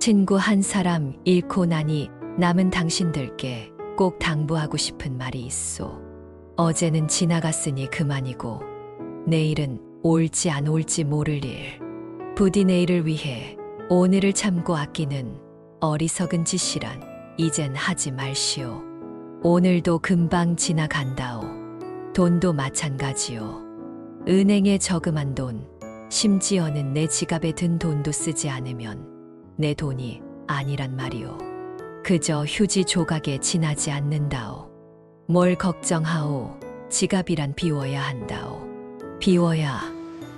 친구 한 사람 잃고 나니 남은 당신들께 꼭 당부하고 싶은 말이 있소. 어제는 지나갔으니 그만이고 내일은 올지 안 올지 모를 일. 부디 내일을 위해 오늘을 참고 아끼는 어리석은 짓이란 이젠 하지 말시오. 오늘도 금방 지나간다오. 돈도 마찬가지요. 은행에 저금한 돈, 심지어는 내 지갑에 든 돈도 쓰지 않으면 내 돈이 아니란 말이오. 그저 휴지 조각에 지나지 않는다오. 뭘 걱정하오. 지갑이란 비워야 한다오. 비워야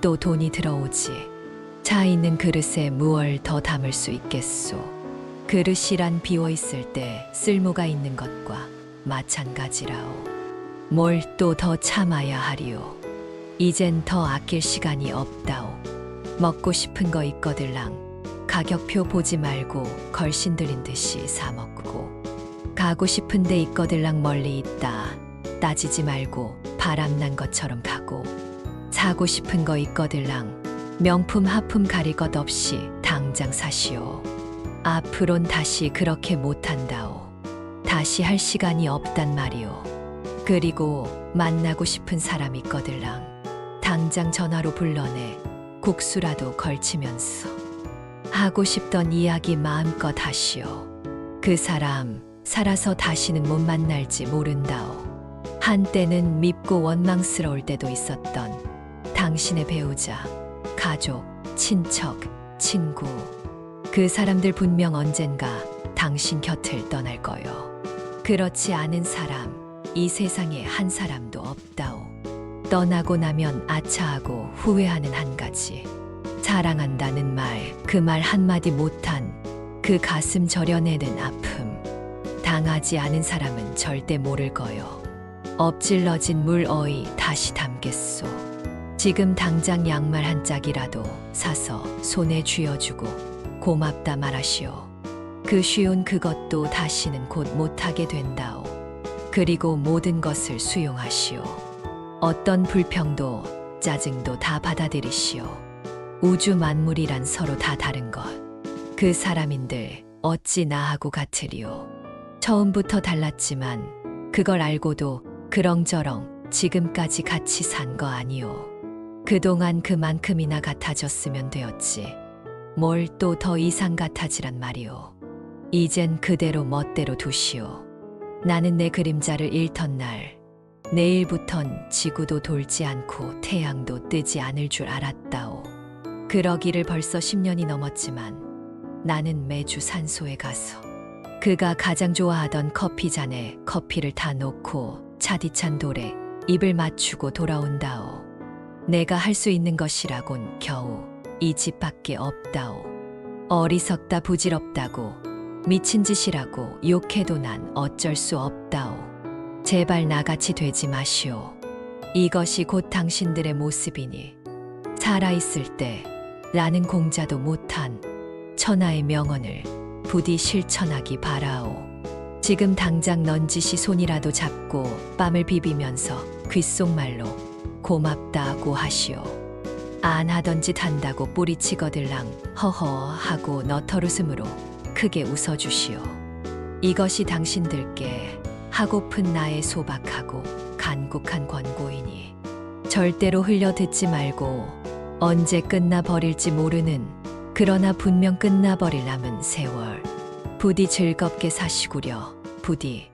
또 돈이 들어오지. 차 있는 그릇에 무얼 더 담을 수 있겠소. 그릇이란 비워 있을 때 쓸모가 있는 것과 마찬가지라오. 뭘 또 더 참아야 하리오. 이젠 더 아낄 시간이 없다오. 먹고 싶은 거 있거들랑 가격표 보지 말고 걸신 들인 듯이 사 먹고 가고 싶은 데 있거들랑 멀리 있다 따지지 말고 바람난 것처럼 가고 사고 싶은 거 있거들랑 명품 하품 가릴 것 없이 당장 사시오. 앞으론 다시 그렇게 못한다오. 다시 할 시간이 없단 말이오. 그리고 만나고 싶은 사람 있거들랑 당장 전화로 불러내 국수라도 걸치면서 하고 싶던 이야기 마음껏 하시오. 그 사람 살아서 다시는 못 만날지 모른다오. 한때는 밉고 원망스러울 때도 있었던 당신의 배우자, 가족, 친척, 친구. 그 사람들 분명 언젠가 당신 곁을 떠날 거요. 그렇지 않은 사람, 이 세상에 한 사람도 없다오. 떠나고 나면 아차하고 후회하는 한 가지. 사랑한다는 말, 그 말 한마디 못한 그 가슴 저려내는 아픔. 당하지 않은 사람은 절대 모를 거요. 엎질러진 물 어이 다시 담겠소. 지금 당장 양말 한 짝이라도 사서 손에 쥐어주고 고맙다 말하시오. 그 쉬운 그것도 다시는 곧 못하게 된다오. 그리고 모든 것을 수용하시오. 어떤 불평도 짜증도 다 받아들이시오. 우주 만물이란 서로 다 다른 것. 그 사람인들 어찌 나하고 같으리오. 처음부터 달랐지만 그걸 알고도 그렁저렁 지금까지 같이 산 거 아니오. 그동안 그만큼이나 같아졌으면 되었지. 뭘 또 더 이상 같아지란 말이오. 이젠 그대로 멋대로 두시오. 나는 내 그림자를 잃던 날, 내일부턴 지구도 돌지 않고 태양도 뜨지 않을 줄 알았다오. 그러기를 벌써 10년이 넘었지만 나는 매주 산소에 가서 그가 가장 좋아하던 커피 잔에 커피를 다 놓고 차디찬 돌에 입을 맞추고 돌아온다오. 내가 할 수 있는 것이라곤 겨우 이 집밖에 없다오. 어리석다 부질없다고 미친 짓이라고 욕해도 난 어쩔 수 없다오. 제발 나같이 되지 마시오. 이것이 곧 당신들의 모습이니 살아있을 때 라는 공자도 못한 천하의 명언을 부디 실천하기 바라오. 지금 당장 넌지시 손이라도 잡고 뺨을 비비면서 귓속말로 고맙다고 하시오. 안 하던 짓 한다고 뿌리치거들랑 허허 하고 너털웃음으로 크게 웃어주시오. 이것이 당신들께 하고픈 나의 소박하고 간곡한 권고이니 절대로 흘려 듣지 말고 언제 끝나 버릴지 모르는 그러나 분명 끝나버릴 남은 세월. 부디 즐겁게 사시구려 부디